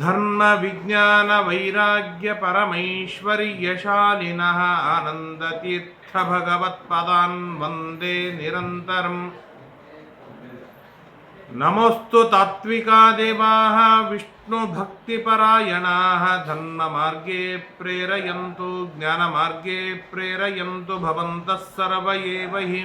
धर्मविज्ञानवैराग्यपरमैश्वर्यशालिनः आनन्दतीर्थभगवत्पदान् वन्दे निरन्तरम् नमोऽस्तु तात्विका देवाः विष्णुभक्तिपरायणाः धर्ममार्गे प्रेरयन्तु ज्ञानमार्गे प्रेरयन्तु भवन्तः सर्व एव हि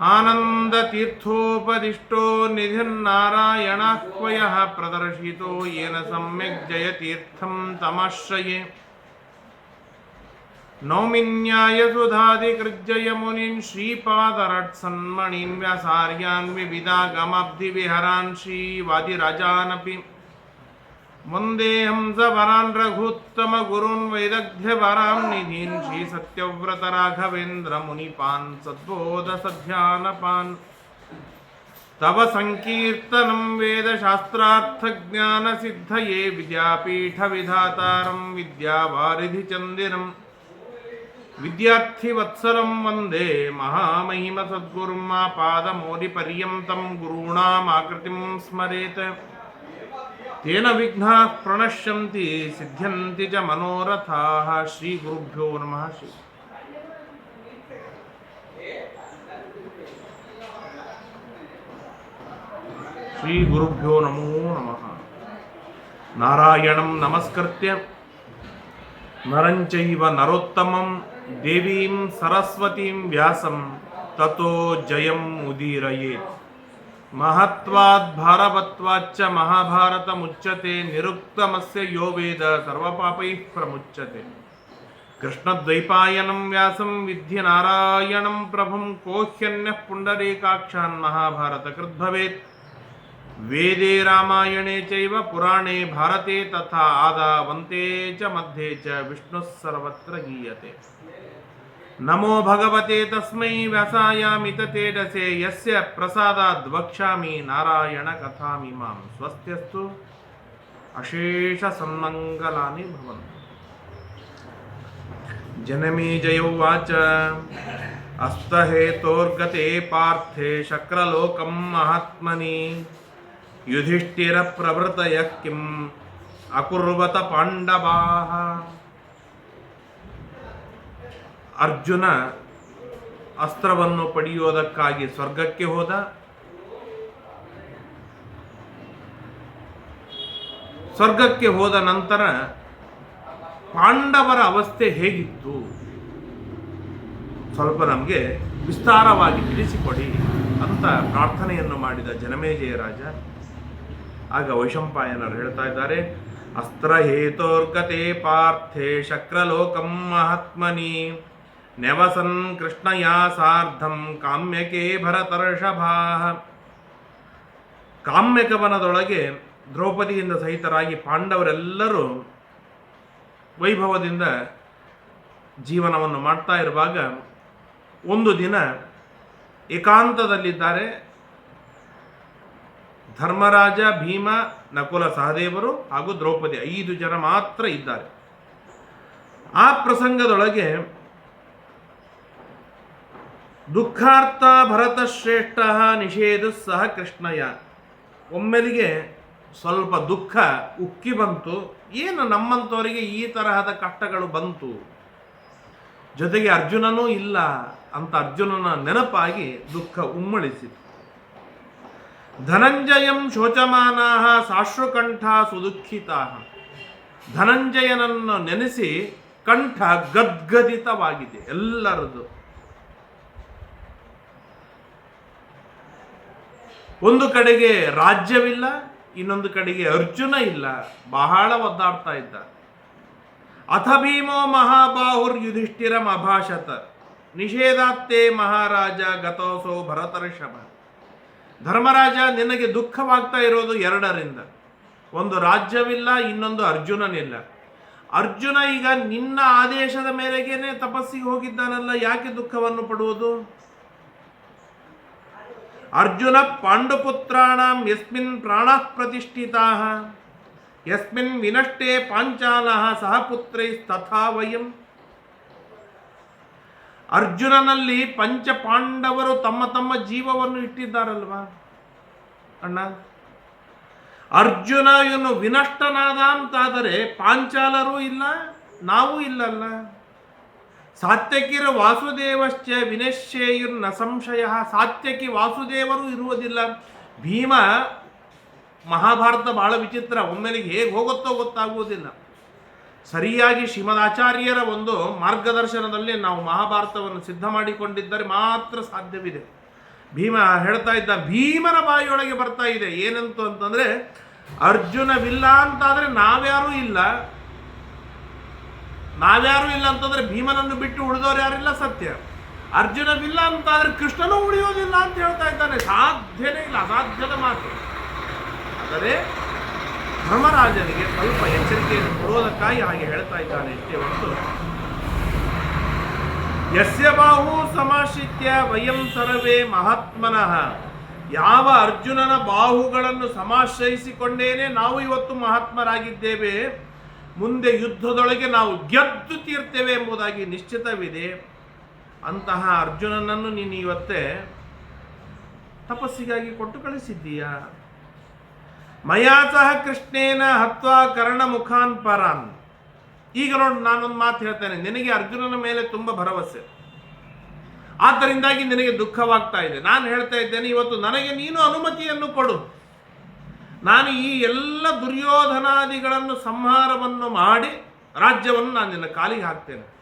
आनन्दतीर्थोपदिष्टो निधिर्नारायणाह्वयः प्रदर्शितो येन सम्यक् जयतीर्थं तमाश्रये। नौमिन्यायसुधादिकृज्जयमुनीन् श्रीपादरट्सन्मणीन् व्यासार्यान् विविधागमाब्धिविहरान् श्रीवादिराजानपि वन्देऽहं सवरान् रघुत्तमगुरून् वैदग्ध्यवरां निधीन् श्रीसत्यव्रतराघवेन्द्रमुनिपान् सद्बोधसध्यानपान्। तव सङ्कीर्तनं वेदशास्त्रार्थज्ञानसिद्धये विद्यापीठविधातारं विद्यावारिधिचन्दिरम् विद्यार्थिवत्सलं वंदे महामहिमसद्गुरुं मा पादमोदिपर्यन्तं गुरूणामाकृतिं स्मरेत्। తేన విఘ్నా ప్రణశ్యంతి సిద్ధ్యంతి చ మనోరథా శ్రీ గురుభ్యో నమ శ్రీ శ్రీ గురుభ్యో నమో నమ. నారాయణం నమస్కృత్య నరంచైవ నరోత్తమం దేవీం సరస్వతీం వ్యాసం తతో జయం ఉదీరయేత్. మహత్వాద్భారవత్వాచ్చ మహాభారతముచ్యతే నిరుక్తమస్య యో వేద సర్వపాపై ప్రముచ్యతే. కృష్ణద్వైపాయనం వ్యాసం విద్య నారాయణం ప్రభుం కోహ్యన్య పుండరీకాక్షాన్ మహాభారత కృద్భవేత్ వేదే రామాయణే చైవ పురాణే భారతే తథా ఆదా వంతే చ మధ్యే చ విష్ణుస్ సర్వత్ర గీయతే. నమో భగవతే తస్మై వ్యాసాయామిత తేజసే యస్య ప్రసాదాద్ వక్ష్యామి నారాయణ కథామి మాం స్వస్త్యస్తు అశేష సన్మంగళాని భవంతు. జనమేజయోవాచ అస్తహేతోర్గతే పార్థే శక్రలోకం మహాత్మని. యుధిష్ఠిర ప్రవృతయ కిం అకుర్వత పాండవా. ಅರ್ಜುನ ಅಸ್ತ್ರವನ್ನು ಪಡೆಯುವುದಕ್ಕಾಗಿ ಸ್ವರ್ಗಕ್ಕೆ ಹೋದ. ಸ್ವರ್ಗಕ್ಕೆ ಹೋದ ನಂತರ ಪಾಂಡವರ ಅವಸ್ಥೆ ಹೇಗಿತ್ತು? ಸ್ವಲ್ಪ ನಮಗೆ ವಿಸ್ತಾರವಾಗಿ ತಿಳಿಸಿಕೊಡಿ ಅಂತ ಪ್ರಾರ್ಥನೆಯನ್ನು ಮಾಡಿದ ಜನಮೇಜಯ ರಾಜ. ಆಗ ವೈಶಂಪಾಯನರು ಹೇಳ್ತಾ ಇದ್ದಾರೆ, ಅಸ್ತ್ರ ಹೇತೋರ್ಗತೆ ಪಾರ್ಥೆ ಶಕ್ರಲೋಕಂ ಮಹಾತ್ಮನಿ. ನೆವಸನ್ ಕೃಷ್ಣಯ ಸಾರ್ಧಂ ಕಾಮ್ಯಕೆ ಭರತರ್ಷಭಾ ಕಾಮ್ಯಕವನದೊಳಗೆ ದ್ರೌಪದಿಯಿಂದ ಸಹಿತರಾಗಿ ಪಾಂಡವರೆಲ್ಲರೂ ವೈಭವದಿಂದ ಜೀವನವನ್ನು ಮಾಡ್ತಾ ಇರುವಾಗ ಒಂದು ದಿನ ಏಕಾಂತದಲ್ಲಿದ್ದಾರೆ ಧರ್ಮರಾಜ, ಭೀಮ, ನಕುಲ ಸಹದೇವರು ಹಾಗೂ ದ್ರೌಪದಿ ಐದು ಜನ ಮಾತ್ರ ಇದ್ದಾರೆ. ಆ ಪ್ರಸಂಗದೊಳಗೆ ದುಃಖಾರ್ಥ ಭರತ ಶ್ರೇಷ್ಠ ನಿಷೇಧ ಸಹ ಕೃಷ್ಣಯ್ಯ. ಒಮ್ಮೆಲಿಗೆ ಸ್ವಲ್ಪ ದುಃಖ ಉಕ್ಕಿ ಬಂತು. ಏನು ನಮ್ಮಂಥವರಿಗೆ ಈ ತರಹದ ಕಷ್ಟಗಳು ಬಂತು? ಜೊತೆಗೆ ಅರ್ಜುನನೂ ಇಲ್ಲ ಅಂತ ಅರ್ಜುನನ ನೆನಪಾಗಿ ದುಃಖ ಉಮ್ಮಳಿಸಿತು. ಧನಂಜಯಂ ಶೋಚಮಾನ ಸಾಶ್ರುಕಂಠ ಸುದುಃಖಿತಾ. ಧನಂಜಯನನ್ನು ನೆನೆಸಿ ಕಂಠ ಗದ್ಗದಿತವಾಗಿದೆ ಎಲ್ಲರದು. ಒಂದು ಕಡೆಗೆ ರಾಜ್ಯವಿಲ್ಲ, ಇನ್ನೊಂದು ಕಡೆಗೆ ಅರ್ಜುನ ಇಲ್ಲ. ಬಹಳ ಒದ್ದಾಡ್ತಾ ಇದ್ದ. ಅಥ ಭೀಮೋ ಮಹಾಬಾಹುರ್ ಯುಧಿಷ್ಠಿರಂ ಅಭಾಷತ. ನಿಷೇಧಾತ್ತೇ ಮಹಾರಾಜ ಗತೋಸೋ ಭರತರ್ಷಭ. ಧರ್ಮರಾಜ ನಿನಗೆ ದುಃಖವಾಗ್ತಾ ಇರೋದು ಎರಡರಿಂದ. ಒಂದು ರಾಜ್ಯವಿಲ್ಲ, ಇನ್ನೊಂದು ಅರ್ಜುನನಿಲ್ಲ. ಅರ್ಜುನ ಈಗ ನಿನ್ನ ಆದೇಶದ ಮೇರೆಗೇನೆ ತಪಸ್ಸಿಗೆ ಹೋಗಿದ್ದಾನಲ್ಲ, ಯಾಕೆ ದುಃಖವನ್ನು ಪಡುವುದು? ಅರ್ಜುನ ಪಾಂಡುಪುತ್ರಾಣಾಂ ಯಸ್ಮಿನ್ ಪ್ರಾಣ ಪ್ರತಿಷ್ಠಿತಾ ಯಸ್ಮಿನ್ ವಿನಷ್ಟೇ ಪಾಂಚಾಲ ಸಹ ಪುತ್ರೈಸ್ತಥಾ ವಯಂ. ಅರ್ಜುನನಲ್ಲಿ ಪಂಚ ಪಾಂಡವರು ತಮ್ಮ ತಮ್ಮ ಜೀವವನ್ನು ಇಟ್ಟಿದ್ದಾರಲ್ವಾ? ಅಣ್ಣ, ಅರ್ಜುನ ಇವನು ವಿನಷ್ಟನಾದ ಅಂತಾದರೆ ಪಾಂಚಾಲರೂ ಇಲ್ಲ, ನಾವು ಇಲ್ಲಲ್ಲ? ಸಾತ್ಯಕಿರ ವಾಸುದೇವಶ್ಚ ನ ಸಂಶಯ. ಸಾತ್ಯಕಿ ವಾಸುದೇವರು ಇರುವುದಿಲ್ಲ. ಭೀಮ ಮಹಾಭಾರತ ಬಹಳ ವಿಚಿತ್ರ. ಒಮ್ಮೆಲೆಗೆ ಹೇಗೆ ಹೋಗುತ್ತೋ ಗೊತ್ತಾಗುವುದಿಲ್ಲ. ಸರಿಯಾಗಿ ಶ್ರೀಮದಾಚಾರ್ಯರ ಒಂದು ಮಾರ್ಗದರ್ಶನದಲ್ಲಿ ನಾವು ಮಹಾಭಾರತವನ್ನು ಸಿದ್ಧ ಮಾಡಿಕೊಂಡಿದ್ದರೆ ಮಾತ್ರ ಸಾಧ್ಯವಿದೆ. ಭೀಮ ಹೇಳ್ತಾ ಇದ್ದ, ಭೀಮನ ಬಾಯಿಯೊಳಗೆ ಬರ್ತಾ ಇದೆ. ಏನಂತು ಅಂತಂದ್ರೆ ಅರ್ಜುನವಿಲ್ಲ ಅಂತಾದ್ರೆ ನಾವ್ಯಾರೂ ಇಲ್ಲ. ನಾವ್ಯಾರು ಇಲ್ಲ ಅಂತಂದ್ರೆ ಭೀಮನನ್ನು ಬಿಟ್ಟು ಉಳಿದವರು ಯಾರಿಲ್ಲ ಸತ್ಯ. ಅರ್ಜುನವಿಲ್ಲ ಅಂತಾದ್ರೆ ಕೃಷ್ಣನೂ ಉಳಿಯೋದಿಲ್ಲ ಅಂತ ಹೇಳ್ತಾ ಇದ್ದಾನೆ. ಸಾಧ್ಯನೇ ಇಲ್ಲ, ಅಸಾಧ್ಯದ ಮಾತು. ಆದರೆ ಧರ್ಮರಾಜನಿಗೆ ಸ್ವಲ್ಪ ಎಚ್ಚರಿಕೆಯನ್ನು ಕೊಡುವುದಕ್ಕಾಗಿ ಹಾಗೆ ಹೇಳ್ತಾ ಇದ್ದಾನೆ ಇಷ್ಟೇ ಹೊರತು ಯಸ್ಯ ಬಾಹು ಸಮಾಶ್ರಿತ್ಯ ವಯಂ ಸರ್ವೇ ಮಹಾತ್ಮನಃ. ಯಾವ ಅರ್ಜುನನ ಬಾಹುಗಳನ್ನು ಸಮಾಶ್ರಯಿಸಿಕೊಂಡೇನೆ ನಾವು ಇವತ್ತು ಮಹಾತ್ಮರಾಗಿದ್ದೇವೆ? ಮುಂದೆ ಯುದ್ಧದೊಳಗೆ ನಾವು ಗೆದ್ದು ತೀರ್ತೇವೆ ಎಂಬುದಾಗಿ ನಿಶ್ಚಿತವಿದೆ. ಅಂತಹ ಅರ್ಜುನನನ್ನು ನೀನು ಇವತ್ತೇ ತಪಸ್ಸಿಗಾಗಿ ಕೊಟ್ಟು ಕಳಿಸಿದ್ದೀಯ. ಮಯಾ ಸಹ ಕೃಷ್ಣೇನ ಹತ್ವಾ ಕರ್ಣ ಮುಖಾನ್ ಪರಾನ್. ಈಗ ನೋಡಿ, ನಾನೊಂದು ಮಾತು ಹೇಳ್ತೇನೆ. ನಿನಗೆ ಅರ್ಜುನನ ಮೇಲೆ ತುಂಬ ಭರವಸೆ. ಆದ್ದರಿಂದಾಗಿ ನಿನಗೆ ದುಃಖವಾಗ್ತಾ ಇದೆ. ನಾನು ಹೇಳ್ತಾ ಇದ್ದೇನೆ, ಇವತ್ತು ನನಗೆ ನೀನು ಅನುಮತಿಯನ್ನು ಕೊಡು. ನಾನು ಈ ಎಲ್ಲ ದುರ್ಯೋಧನಾದಿಗಳನ್ನು ಸಂಹಾರವನ್ನು ಮಾಡಿ ರಾಜ್ಯವನ್ನು ನಾನು ನಿನ್ನ ಕಾಲಿಗೆ ಹಾಕ್ತೇನೆ.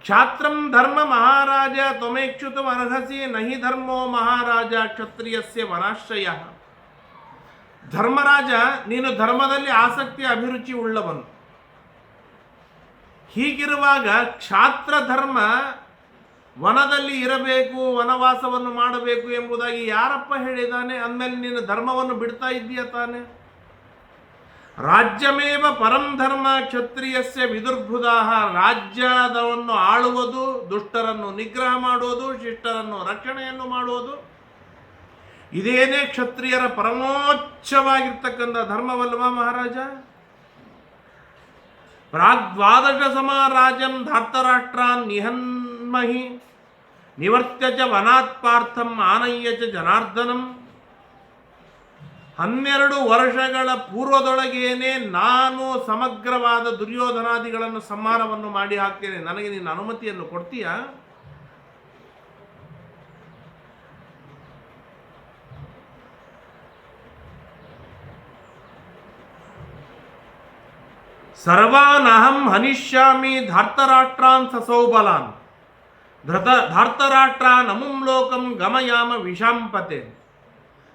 ಕ್ಷಾತ್ರಂ ಧರ್ಮ ಮಹಾರಾಜ ತ್ವಮೇಕ್ಷುತ ಅರ್ಹಸಿ, ನಹಿ ಧರ್ಮೋ ಮಹಾರಾಜ ಕ್ಷತ್ರಿಯಸ್ಯ ವನಾಶ್ರಯ ಧರ್ಮರಾಜ, ನೀನು ಧರ್ಮದಲ್ಲಿ ಆಸಕ್ತಿ, ಅಭಿರುಚಿ ಉಳ್ಳವನು. ಹೀಗಿರುವಾಗ ಕ್ಷಾತ್ರ ಧರ್ಮ ವನದಲ್ಲಿ ಇರಬೇಕು, ವನವಾಸವನ್ನು ಮಾಡಬೇಕು ಎಂಬುದಾಗಿ ಯಾರಪ್ಪ ಹೇಳಿದಾನೆ? ಅಂದಮೇಲೆ ನೀನು ಧರ್ಮವನ್ನು ಬಿಡ್ತಾ ಇದ್ದೀಯ ತಾನೆ? ರಾಜ್ಯಮೇವ ಪರಂ ಧರ್ಮ ಕ್ಷತ್ರಿಯಸ್ಯ ವಿದುರ್ಭುದಾಹ, ರಾಜ್ಯದವನ್ನು ಆಳುವುದು, ದುಷ್ಟರನ್ನು ನಿಗ್ರಹ ಮಾಡುವುದು, ಶಿಷ್ಟರನ್ನು ರಕ್ಷಣೆಯನ್ನು ಮಾಡುವುದು. ಇದೇನೇ ಕ್ಷತ್ರಿಯರ ಪರಮೋಚ್ಚವಾಗಿರ್ತಕ್ಕಂಥ ಧರ್ಮವಲ್ವಾ ಮಹಾರಾಜ? ಪ್ರಾಗ್ವಾದಶ ಸಮ ರಾಜನ್ ಧಾರ್ತರಾಷ್ಟ್ರಾನ್ ನಿಹನ್ಮಹಿ. ನಿವರ್ತ್ಯ ಚ ವನಾತ್ಪಾರ್ಥಂ ಚ ಜನಾರ್ದನಂ. ಹನ್ನೆರಡು ವರ್ಷಗಳ ಪೂರ್ವದೊಳಗೇನೆ ನಾನು ಸಮಗ್ರವಾದ ದುರ್ಯೋಧನಾದಿಗಳನ್ನು ಸಂಹಾರವನ್ನು ಮಾಡಿ ಹಾಕ್ತೇನೆ. ನನಗೆ ನೀನು ಅನುಮತಿಯನ್ನು ಕೊಡ್ತೀಯಾ? ಸರ್ವಾನಹಂ ಹನಿಷ್ಯಾಮಿ ಧಾರ್ತರಾಷ್ಟ್ರಾನ್ ಸಸೌಬಲಾನ್. ಧೃತ ಧಾರ್ತರಾಷ್ಟ್ರ ನಮುಂ ಲೋಕಂ ಗಮಯಾಮ ವಿಷಾಂಪತೆ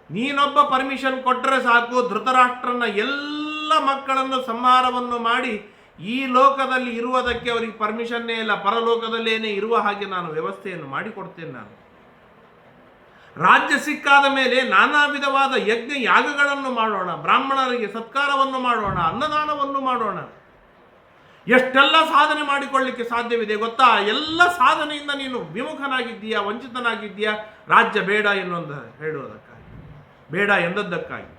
ನೀನೊಬ್ಬ ಪರ್ಮಿಷನ್ ಕೊಟ್ಟರೆ ಸಾಕು, ಧೃತರಾಷ್ಟ್ರನ ಎಲ್ಲ ಮಕ್ಕಳನ್ನು ಸಂಹಾರವನ್ನು ಮಾಡಿ ಈ ಲೋಕದಲ್ಲಿ ಇರುವುದಕ್ಕೆ ಅವರಿಗೆ ಪರ್ಮಿಷನ್ನೇ ಇಲ್ಲ, ಪರಲೋಕದಲ್ಲೇನೆ ಇರುವ ಹಾಗೆ ನಾನು ವ್ಯವಸ್ಥೆಯನ್ನು ಮಾಡಿಕೊಡ್ತೇನೆ ನಾನು. ರಾಜ್ಯ ಸಿಕ್ಕಾದ ಮೇಲೆ ನಾನಾ ವಿಧವಾದ ಯಜ್ಞ ಯಾಗಗಳನ್ನು ಮಾಡೋಣ, ಬ್ರಾಹ್ಮಣರಿಗೆ ಸತ್ಕಾರವನ್ನು ಮಾಡೋಣ, ಅನ್ನದಾನವನ್ನು ಮಾಡೋಣ. ಎಷ್ಟೆಲ್ಲ ಸಾಧನೆ ಮಾಡಿಕೊಳ್ಳಿಕ್ಕೆ ಸಾಧ್ಯವಿದೆ ಗೊತ್ತಾ? ಎಲ್ಲ ಸಾಧನೆಯಿಂದ ನೀನು ವಿಮುಖನಾಗಿದ್ದೀಯಾ, ವಂಚಿತನಾಗಿದ್ದೀಯಾ? ರಾಜ್ಯ ಬೇಡ ಎನ್ನುವಂತ ಹೇಳುವುದಕ್ಕಾಗಿ, ಬೇಡ ಎಂದದ್ದಕ್ಕಾಗಿ.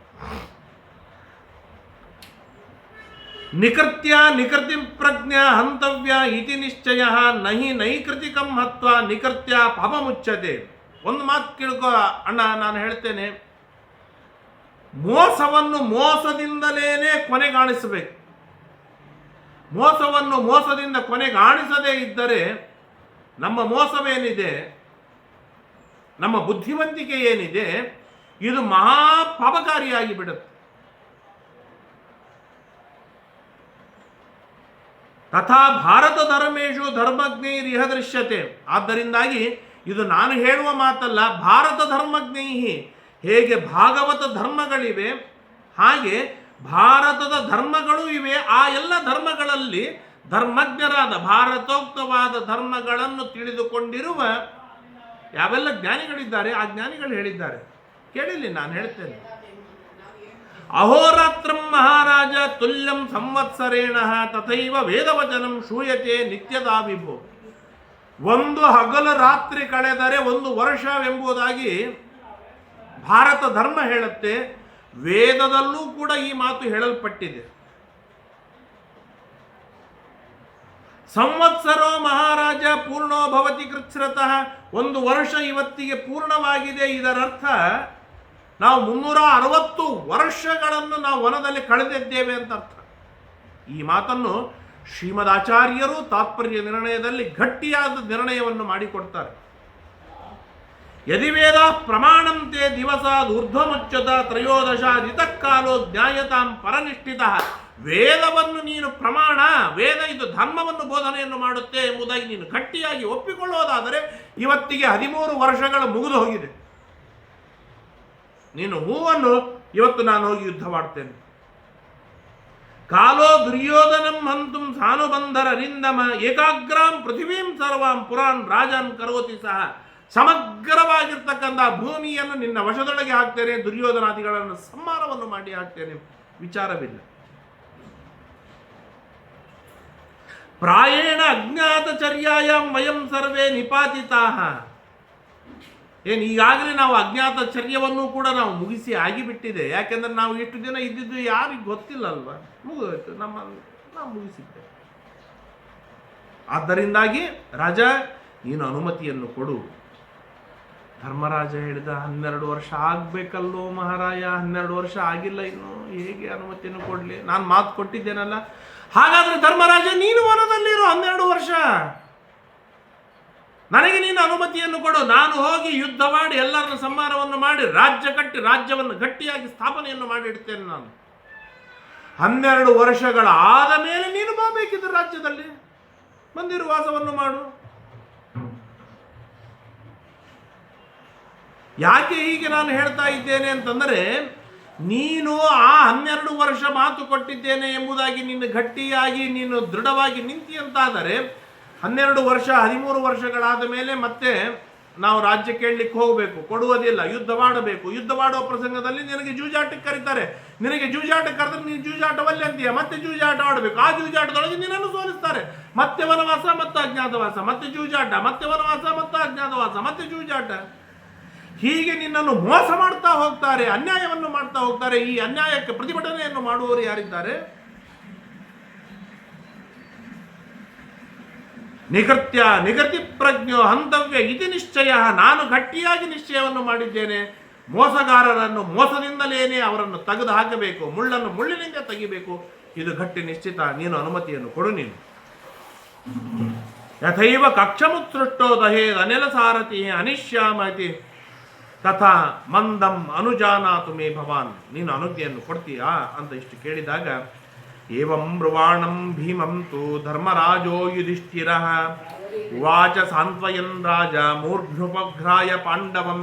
ನಿಕೃತ್ಯ ನಿಕೃತಿ ಪ್ರಜ್ಞ ಹಂತವ್ಯ ಇತಿ ನಿಶ್ಚಯ, ನಹಿ ನೈಕೃತಿಕಂ ಹತ್ವ ನಿಕೃತ್ಯ ಪಾಪ ಮುಚ್ಚತೆ ಒಂದು ಮಾತು ಕೇಳ್ಕೋ ಅಣ್ಣ, ನಾನು ಹೇಳ್ತೇನೆ, ಮೋಸವನ್ನು ಮೋಸದಿಂದಲೇ ಕೊನೆಗಾಣಿಸಬೇಕು. ಮೋಸವನ್ನು ಮೋಸದಿಂದ ಕೊನೆಗಾಣಿಸದೇ ಇದ್ದರೆ ನಮ್ಮ ಮೋಸವೇನಿದೆ? ನಮ್ಮ ಬುದ್ಧಿವಂತಿಕೆ ಏನಿದೆ? ಇದು ಮಹಾಪಾಪಕಾರಿಯಾಗಿ ಬಿಡುತ್ತೆ. ತಥಾ ಭಾರತ ಧರ್ಮೇಶು ಧರ್ಮಜ್ಞೈರಿಹ ದೃಶ್ಯತೆ ಆದ್ದರಿಂದಾಗಿ ಇದು ನಾನು ಹೇಳುವ ಮಾತಲ್ಲ, ಭಾರತ ಧರ್ಮಜ್ಞೈಹಿ. ಹೇಗೆ ಭಾಗವತ ಧರ್ಮಗಳಿವೆ, ಹಾಗೆ ಭಾರತದ ಧರ್ಮಗಳು ಇವೆ. ಆ ಎಲ್ಲ ಧರ್ಮಗಳಲ್ಲಿ ಧರ್ಮಜ್ಞರಾದ, ಭಾರತೋಕ್ತವಾದ ಧರ್ಮಗಳನ್ನು ತಿಳಿದುಕೊಂಡಿರುವ ಯಾವೆಲ್ಲ ಜ್ಞಾನಿಗಳಿದ್ದಾರೆ, ಆ ಜ್ಞಾನಿಗಳು ಹೇಳಿದ್ದಾರೆ. ಕೇಳಿಲಿ ನಾನು ಹೇಳ್ತೇನೆ. ಅಹೋರಾತ್ರಂ ಮಹಾರಾಜ ತುಲ್ಯಂ ಸಂವತ್ಸರೇಣ ತಥೈವ ವೇದವಚನಂ ಶೂಯತೆ ನಿತ್ಯದಾವಿಭೋ. ಒಂದು ಹಗಲು ರಾತ್ರಿ ಕಳೆದರೆ ಒಂದು ವರ್ಷವೆಂಬುದಾಗಿ ಭಾರತ ಧರ್ಮ ಹೇಳುತ್ತೆ. ವೇದದಲ್ಲೂ ಕೂಡ ಈ ಮಾತು ಹೇಳಲ್ಪಟ್ಟಿದೆ. ಸಂವತ್ಸರೋ ಮಹಾರಾಜ ಪೂರ್ಣೋ ಭವತಿ ಕೃಚ್ಛ್ರತಃ ಒಂದು ವರ್ಷ ಇವತ್ತಿಗೆ ಪೂರ್ಣವಾಗಿದೆ. ಇದರರ್ಥ ನಾವು ಮುನ್ನೂರ ಅರವತ್ತು ವರ್ಷಗಳನ್ನು ನಾವು ವನದಲ್ಲಿ ಕಳೆದಿದ್ದೇವೆ ಅಂತ ಅರ್ಥ. ಈ ಮಾತನ್ನು ಶ್ರೀಮದಾಚಾರ್ಯರು ತಾತ್ಪರ್ಯ ನಿರ್ಣಯದಲ್ಲಿ ಗಟ್ಟಿಯಾದ ನಿರ್ಣಯವನ್ನು ಮಾಡಿಕೊಡ್ತಾರೆ. ಯದಿ ವೇದ ಪ್ರಮಾಣಂತೆ ದಿವಸ ಊರ್ಧ್ವಮುಚ್ಚತ ತ್ರಯೋದಶ ಕಾಲೋ ಜ್ಞಾಯತಾಂ ಪರನಿಷ್ಠಿತ. ವೇದವನ್ನು ನೀನು ಪ್ರಮಾಣ, ವೇದ ಇದು ಧರ್ಮವನ್ನು ಬೋಧನೆಯನ್ನು ಮಾಡುತ್ತೆ ಎಂಬುದಾಗಿ ನೀನು ಗಟ್ಟಿಯಾಗಿ ಒಪ್ಪಿಕೊಳ್ಳೋದಾದರೆ ಇವತ್ತಿಗೆ ಹದಿಮೂರು ವರ್ಷಗಳು ಮುಗಿದು ಹೋಗಿದೆ. ನೀನು ಹೂವನ್ನು ಇವತ್ತು ನಾನು ಹೋಗಿ ಯುದ್ಧ ಮಾಡ್ತೇನೆ. ಕಾಲೋ ದುರ್ಯೋಧನಂ ಹಂತುಂ ಸಾನುಬಂಧರ ರಿಂದಮ ಏಕಾಗ್ರಾಂ ಪೃಥಿವೀಂ ಸರ್ವಾಂ ಪುರಾನ್ ರಾಜನ್ ಕರೋತಿ ಸಹ. ಸಮಗ್ರವಾಗಿರ್ತಕ್ಕಂಥ ಭೂಮಿಯನ್ನು ನಿನ್ನ ವಶದೊಳಗೆ ಹಾಕ್ತೇನೆ, ದುರ್ಯೋಧನಾದಿಗಳನ್ನು ಸಂಹಾರವನ್ನು ಮಾಡಿ ಹಾಕ್ತೇನೆ ವಿಚಾರವಿಲ್ಲ. ಪ್ರಾಯೇಣ ಅಜ್ಞಾತಚರ್ಯಾಯ ವಯಂ ಸರ್ವೇ ನಿಪಾತಿತಾಹ. ಏನು, ಈಗಾಗಲೇ ನಾವು ಅಜ್ಞಾತ ಚರ್ಯವನ್ನು ಕೂಡ ನಾವು ಮುಗಿಸಿ ಆಗಿಬಿಟ್ಟಿದೆ. ಯಾಕೆಂದ್ರೆ ನಾವು ಇಷ್ಟು ದಿನ ಇದ್ದಿದ್ದು ಯಾರಿಗೆ ಗೊತ್ತಿಲ್ಲ ಅಲ್ವಾ ಮುಗಿದೋಯ್ತು. ನಮ್ಮ, ನಾವು ಮುಗಿಸಿದ್ದೆ. ಆದ್ದರಿಂದಾಗಿ ರಾಜ, ನೀನು ಅನುಮತಿಯನ್ನು ಕೊಡು. ಧರ್ಮರಾಜ ಹೇಳಿದ ಹನ್ನೆರಡು ವರ್ಷ ಆಗಬೇಕಲ್ಲೋ ಮಹಾರಾಯ, ಹನ್ನೆರಡು ವರ್ಷ ಆಗಿಲ್ಲ ಇನ್ನು, ಹೇಗೆ ಅನುಮತಿಯನ್ನು ಕೊಡಲಿ? ನಾನು ಮಾತು ಕೊಟ್ಟಿದ್ದೇನಲ್ಲ? ಹಾಗಾದ್ರೆ ಧರ್ಮರಾಜ, ನೀನು ವನದಲ್ಲಿರೋ ಹನ್ನೆರಡು ವರ್ಷ. ನನಗೆ ನೀನು ಅನುಮತಿಯನ್ನು ಕೊಡು. ನಾನು ಹೋಗಿ ಯುದ್ಧ ಮಾಡಿ ಎಲ್ಲರನ್ನ ಸಂಹಾರವನ್ನು ಮಾಡಿ ರಾಜ್ಯ ಕಟ್ಟಿ ರಾಜ್ಯವನ್ನು ಗಟ್ಟಿಯಾಗಿ ಸ್ಥಾಪನೆಯನ್ನು ಮಾಡಿಡ್ತೇನೆ ನಾನು. ಹನ್ನೆರಡು ವರ್ಷಗಳ ಆದ ಮೇಲೆ ನೀನು ಬರಬೇಕಿದ್ದು ರಾಜ್ಯದಲ್ಲಿ. ಬಂದಿರು ವಾಸವನ್ನು ಮಾಡು. ಯಾಕೆ ಹೀಗೆ ನಾನು ಹೇಳ್ತಾ ಇದ್ದೇನೆ ಅಂತಂದರೆ, ನೀನು ಆ ಹನ್ನೆರಡು ವರ್ಷ ಮಾತು ಕೊಟ್ಟಿದ್ದೇನೆ ಎಂಬುದಾಗಿ ನಿನ್ನ ಗಟ್ಟಿಯಾಗಿ, ನೀನು ದೃಢವಾಗಿ ನಿಂತಿ ಅಂತಾದರೆ, ಹನ್ನೆರಡು ವರ್ಷ, ಹದಿಮೂರು ವರ್ಷಗಳಾದ ಮೇಲೆ ಮತ್ತೆ ನಾವು ರಾಜ್ಯ ಕೇಳಲಿಕ್ಕೆ ಹೋಗಬೇಕು, ಕೊಡುವುದಿಲ್ಲ, ಯುದ್ಧ ಮಾಡಬೇಕು. ಯುದ್ಧ ಮಾಡುವ ಪ್ರಸಂಗದಲ್ಲಿ ನಿನಗೆ ಜೂಜಾಟಕ್ಕೆ ಕರೀತಾರೆ. ನಿನಗೆ ಜೂಜಾಟಕ್ಕೆ ಕರೆದ್ರೆ ನೀನು ಜೂಜಾಟವಲ್ಲಿ ಅಂತೀಯ, ಮತ್ತೆ ಜೂಜಾಟ ಆಡಬೇಕು. ಆ ಜೂಜಾಟದೊಳಗೆ ನಿನ್ನನ್ನು ಸೋಲಿಸ್ತಾರೆ. ಮತ್ತೆ ವನವಾಸ, ಮತ್ತೆ ಅಜ್ಞಾತವಾಸ, ಮತ್ತೆ ಜೂಜಾಟ, ಮತ್ತೆ ವನವಾಸ, ಮತ್ತೆ ಅಜ್ಞಾತವಾಸ, ಮತ್ತೆ ಜೂಜಾಟ. ಹೀಗೆ ನಿನ್ನನ್ನು ಮೋಸ ಮಾಡ್ತಾ ಹೋಗ್ತಾರೆ, ಅನ್ಯಾಯವನ್ನು ಮಾಡ್ತಾ ಹೋಗ್ತಾರೆ, ಈ ಅನ್ಯಾಯಕ್ಕೆ ಪ್ರತಿಭಟನೆಯನ್ನು ಮಾಡುವವರು ಯಾರಿದ್ದಾರೆ? ನಿಗತ್ಯ ನಿಗತಿ ಪ್ರಜ್ಞೋ, ಹಂತವ್ಯ, ಇತಿ ನಿಶ್ಚಯ, ನಾನು ಗಟ್ಟಿಯಾಗಿ ನಿಶ್ಚಯವನ್ನು ಮಾಡಿದ್ದೇನೆ, ಮೋಸಗಾರರನ್ನು ಮೋಸದಿಂದಲೇನೆ ಅವರನ್ನು ತೆಗೆದು ಹಾಕಬೇಕು ಮುಳ್ಳನ್ನು ಮುಳ್ಳಿನಿಂದ ತೆಗಿಬೇಕು, ಇದು ಗಟ್ಟಿ ನಿಶ್ಚಿತ, ನೀನು ಅನುಮತಿಯನ್ನು ಕೊಡು ನೀನು. ಯಥೈವ ಕಕ್ಷಮುತ್ಸೃಷ್ಟೋ ದಹೇದ್ ಅನಿಲ ಸಾರಥಿ, ಅನಿಶ್ಯಾಮತಿ ತಥಾ ಮಂದಂ ಅನುಜಾನಾತು ಮೇ ಭವಾನ್. ನೀನು ಅನುಜ್ಞೆಯನ್ನು ಕೊಡ್ತೀಯಾ ಅಂತ ಇಷ್ಟು ಕೇಳಿದಾಗ, ಏವಂ ಬ್ರುವಾಣಂ ಭೀಮಂ ತು ಧರ್ಮರಾಜೋ ಯುಧಿಷ್ಠಿರ. ವಾಚ ಸಾಂತ್ವಯನ್ ರಾಜ ಮೂರ್ಧ್ನುಪಘ್ರಾಯ ಪಾಂಡವಂ.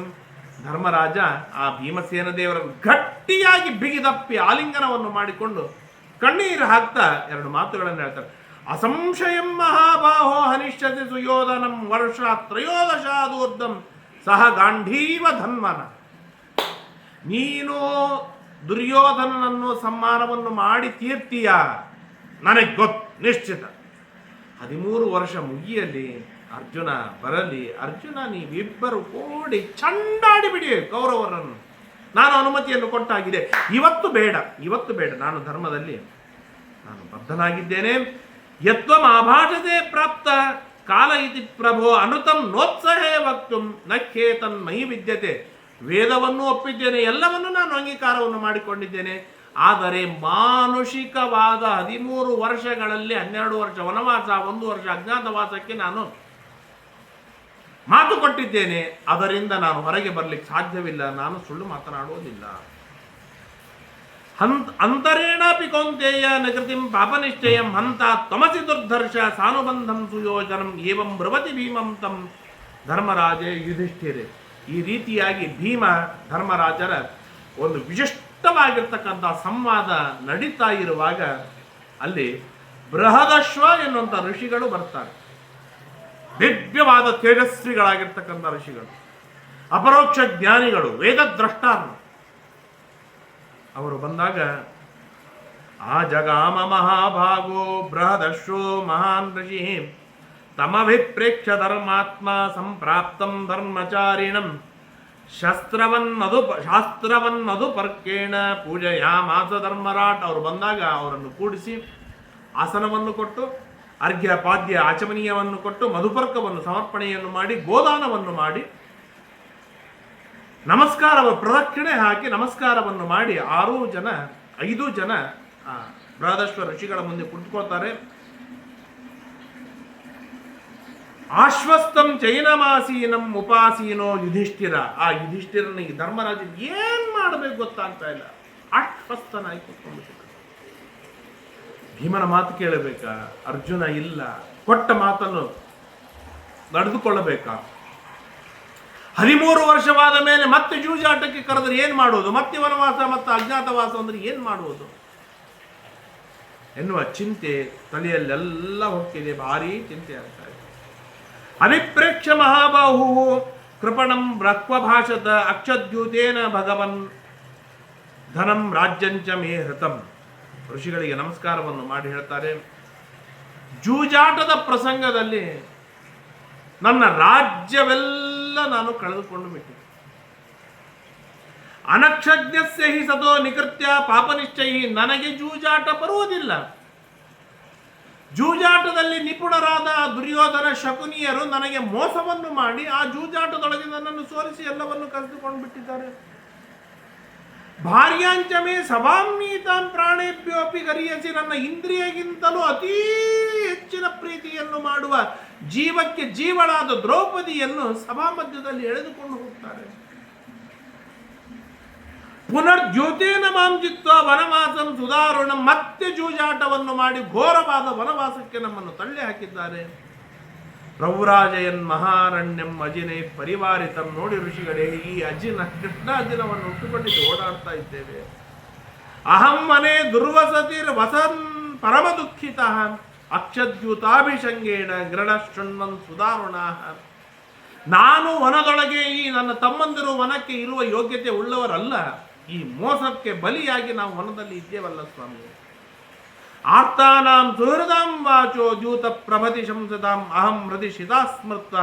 ಧರ್ಮರಾಜ ಆ ಭೀಮಸೇನ ದೇವರನ್ನು ಗಟ್ಟಿಯಾಗಿ ಬಿಗಿದಪ್ಪಿ ಆಲಿಂಗನವನ್ನು ಮಾಡಿಕೊಂಡು ಕಣ್ಣೀರು ಹಾಕ್ತಾ ಎರಡು ಮಾತುಗಳನ್ನು ಹೇಳ್ತಾರೆ. ಅಸಂಶಯಂ ಮಹಾಬಾಹೋ ಹನಿಷ್ಯತಿ ಸುಯೋಧನಂ ವರ್ಷ ತ್ರಯೋದಶಾದೂರ್ಧಂ. ಸಹ ಗಾಂಧೀವ ಧನ್ವನ. ನೀನು ದುರ್ಯೋಧನನನ್ನು ಸಮ್ಮಾನವನ್ನು ಮಾಡಿ ತೀರ್ತೀಯ? ನನಗೆ ಗೊತ್ತು ನಿಶ್ಚಿತ. ಹದಿಮೂರು ವರ್ಷ ಮುಗಿಯಲಿ, ಅರ್ಜುನ ಬರಲಿ, ಅರ್ಜುನ ನೀವಿಬ್ಬರು ಕೂಡಿ ಚಂಡಾಡಿ ಬಿಡಿ ಕೌರವರನ್ನು. ನಾನು ಅನುಮತಿಯನ್ನು ಕೊಟ್ಟಾಗಿದೆ. ಇವತ್ತು ಬೇಡ ಇವತ್ತು ಬೇಡ. ನಾನು ಧರ್ಮದಲ್ಲಿ, ನಾನು ಬದ್ಧನಾಗಿದ್ದೇನೆ. ಯತ್ವಮ ಆಭಾಷತೆ ಪ್ರಾಪ್ತ. ಕಾಲ ಇತಿ ಪ್ರಭೋ ಅನುತಂ ನೋತ್ಸಹೇ ವಕ್ತುಂ ನಖೇತನ್ ಮಹಿ ವಿದ್ಯತೆ. ವೇದವನ್ನು ಒಪ್ಪಿದ್ದೇನೆ, ಎಲ್ಲವನ್ನು ನಾನು ಅಂಗೀಕಾರವನ್ನು ಮಾಡಿಕೊಂಡಿದ್ದೇನೆ. ಆದರೆ ಮಾನುಷಿಕವಾದ ಹದಿಮೂರು ವರ್ಷಗಳಲ್ಲಿ, ಹನ್ನೆರಡು ವರ್ಷ, ವನವಾಸ, ಒಂದು ವರ್ಷ ಅಜ್ಞಾತವಾಸಕ್ಕೆ ನಾನು ಮಾತು ಕೊಟ್ಟಿದ್ದೇನೆ. ಅದರಿಂದ ನಾನು ಹೊರಗೆ ಬರಲಿಕ್ಕೆ ಸಾಧ್ಯವಿಲ್ಲ. ನಾನು ಸುಳ್ಳು ಮಾತನಾಡುವುದಿಲ್ಲ. ಹಂತ ಅಂತರೇಣಾಪಿ ಕೌಂತೆಯ ನಕೃತಿಂ ಪಾಪನಿಶ್ಚಯಂ ಹಂತ ತಮಸಿ ದುರ್ಧರ್ಷ ಸಾನುಬಂಧಂ ಸುಯೋಜನಂ ಏವಂ ಬ್ರವತಿ ಭೀಮಂ ತಂ ಧರ್ಮರಾಜೇ ಯುಧಿಷ್ಠಿರೆ. ಈ ರೀತಿಯಾಗಿ ಭೀಮ ಧರ್ಮರಾಜರ ಒಂದು ವಿಶಿಷ್ಟವಾಗಿರ್ತಕ್ಕಂಥ ಸಂವಾದ ನಡೀತಾ ಇರುವಾಗ ಅಲ್ಲಿ ಬೃಹದಶ್ವ ಎನ್ನುವಂಥ ಋಷಿಗಳು ಬರ್ತಾರೆ. ದಿವ್ಯವಾದ ತೇಜಸ್ವಿಗಳಾಗಿರ್ತಕ್ಕಂಥ ಋಷಿಗಳು. ಅಪರೋಕ್ಷ ಜ್ಞಾನಿಗಳು ವೇದದ್ರಷ್ಟಾರರು ಅವರು ಬಂದಾಗ, ಆ ಜಗಾಮ ಮಹಾಭಾಗೋ ಬೃಹದಶೋ ಮಹಾನ್ ಋಷಿ ತಮಭಿಪ್ರೇಕ್ಷ ಧರ್ಮಾತ್ಮ ಸಂಪ್ರಾಪ್ತಂ ಧರ್ಮಚಾರಿಣಂ ಶಸ್ತ್ರವನ್ನದು ಶಾಸ್ತ್ರವನ್ನದು ಪರ್ಕೇಣ ಪೂಜೆಯ ಮಾಸ ಧರ್ಮರಾಟ್. ಅವರು ಬಂದಾಗ ಅವರನ್ನು ಕೂಡಿಸಿ ಆಸನವನ್ನು ಕೊಟ್ಟು, ಅರ್ಘ್ಯ ಪಾದ್ಯ ಆಚಮನೀಯವನ್ನು ಕೊಟ್ಟು, ಮಧುಪರ್ಕವನ್ನು, ಸಮರ್ಪಣೆಯನ್ನು ಮಾಡಿ, ಗೋದಾನವನ್ನು ಮಾಡಿ ನಮಸ್ಕಾರವ ಪ್ರದಕ್ಷಿಣೆ ಹಾಕಿ ನಮಸ್ಕಾರವನ್ನು ಮಾಡಿ ಆರು ಜನ, ಐದು ಜನ ಬೃಹದಶ್ವ ಋಷಿಗಳ ಮುಂದೆ ಕುಳಿತುಕೊಳ್ತಾರೆ. ಆಶ್ವಸ್ತಂ ಚೈನಮಾಸೀನಂ ಉಪಾಸೀನೋ ಯುಧಿಷ್ಠಿರ. ಆ ಯುಧಿಷ್ಠಿರನಿಗೆ ಧರ್ಮರಾಜ ಏನ್ ಮಾಡಬೇಕು ಗೊತ್ತಾಗ್ತಾ ಇಲ್ಲ. ಆಶ್ವಸ್ತನಾಗಿ ಕೂತ್ಕೊಂಡ್ಬಿಟ್ಟಿದ್ದ ಭೀಮನ ಮಾತು ಕೇಳಬೇಕಾ? ಅರ್ಜುನ ಇಲ್ಲ. ಕೊಟ್ಟ ಮಾತನ್ನು ನಡೆದುಕೊಳ್ಳಬೇಕಾ? ಹದಿಮೂರು ವರ್ಷವಾದ ಮೇಲೆ ಮತ್ತೆ ಜೂಜಾಟಕ್ಕೆ ಕರೆದ್ರೆ ಏನು ಮಾಡುವುದು ಮತ್ತೆ ವನವಾಸ, ಮತ್ತು ಅಜ್ಞಾತವಾಸ ಅಂದ್ರೆ ಏನು ಮಾಡುವುದು? ಎನ್ನುವ ಚಿಂತೆ ತಲೆಯಲ್ಲೆಲ್ಲ ಹೊಕ್ಕಿದೆ, ಭಾರೀ ಚಿಂತೆ ಆಗ್ತಾ ಇದೆ. ಅಭಿಪ್ರೇಕ್ಷ ಮಹಾಬಾಹು ಕೃಪಣಂ ರಕ್ವಭಾಷತ ಅಕ್ಷದ್ಯೂತೇನ ಭಗವನ್ ಧನಂ ರಾಜ್ಯಂಚ ಮೇ ಹೃತಂ. ಋಷಿಗಳಿಗೆ ನಮಸ್ಕಾರವನ್ನು ಮಾಡಿ ಹೇಳ್ತಾರೆ. ಜೂಜಾಟದ ಪ್ರಸಂಗದಲ್ಲಿ ನನ್ನ ರಾಜ್ಯವೆಲ್ಲ ನಾನು ಕಳೆದುಕೊಂಡು ಬಿಟ್ಟೆ. ಅನಕ್ಷಜ್ಞಸ್ಯ ಹಿ ಸದೋ ನಿಕೃತ್ಯ ಪಾಪನಿಶ್ಚಯಿ, ನನಗೆ ಜೂಜಾಟ ಬರುವುದಿಲ್ಲ. ಜೂಜಾಟದಲ್ಲಿ ನಿಪುಣರಾದ ದುರ್ಯೋಧನ ಶಕುನಿಯರು ನನಗೆ ಮೋಸವನ್ನು ಮಾಡಿ, ಆ ಜೂಜಾಟದೊಳಗೆ ನನ್ನನ್ನು ಸೋಲಿಸಿ ಎಲ್ಲವನ್ನು ಕರೆದುಕೊಂಡು ಬಿಟ್ಟಿದ್ದಾರೆ. ಭಾರ್ಯಾಂಚಮೇ ಸಭಾಮ್ನೀತಾಂ ಪ್ರಾಣೇಭ್ಯೋಪಿ ಗರಿಯಸಿ, ನನ್ನ ಇಂದ್ರಿಯಗಿಂತಲೂ ಅತೀ ಹೆಚ್ಚಿನ ಪ್ರೀತಿಯನ್ನು ಮಾಡುವ ಜೀವಕ್ಕೆ ಜೀವಳಾದ ದ್ರೌಪದಿಯನ್ನು ಸಭಾ ಮಧ್ಯದಲ್ಲಿ ಎಳೆದುಕೊಂಡು ಹೋಗ್ತಾರೆ. ಪುನರ್ಜ್ಯೋತೇನ ಮಾಂ ಜಿತ್ವ ವನವಾಸಂ ಸುಧಾರುಣ, ಮತ್ತೆ ಜೂಜಾಟವನ್ನು ಮಾಡಿ ಘೋರವಾದ ವನವಾಸಕ್ಕೆ ನಮ್ಮನ್ನು ತಳ್ಳಿ ಹಾಕಿದ್ದಾರೆ. ರೌರಾಜಯನ್ ಮಹಾರಣ್ಯಂ ಅಜಿನೇ ಪರಿವಾರಿತಂ. ನೋಡಿ ಋಷಿಗಳೇ, ಈ ಅಜಿನ ಕೃಷ್ಣ ಅಜಿನವನ್ನು ಉಟ್ಟುಕೊಂಡಿದ್ದು ಓಡಾಡ್ತಾ ಇದ್ದೇವೆ. ಅಹಂ ಮನೆ ದುರ್ವಸತಿರ್ ವಸನ್ ಪರಮ ದುಃಖಿತ ಅಕ್ಷದ್ಯೂತಾಭಿಷಂಗೇಣ ಗ್ರಣ ಶೃಣ್ವನ್ ಸುಧಾರುಣ ನಾನು ವನದೊಳಗೆ ಈ ನನ್ನ ತಮ್ಮಂದಿರು ವನಕ್ಕೆ ಇರುವ ಯೋಗ್ಯತೆ ಉಳ್ಳವರಲ್ಲ. ಈ ಮೋಸಕ್ಕೆ ಬಲಿಯಾಗಿ ನಾವು ವನದಲ್ಲಿ ಇದ್ದೇವಲ್ಲ ಸ್ವಾಮಿ. ಆರ್ತಾನಾಂ ಸುಹೃದಾಂ ವಾಚೋ ದ್ಯೂತ ಪ್ರಭತಿ ಶಂಸದಾಂ ಅಹಂ ಹೃದಿ ಶಿತಾಸ್ಮೃತ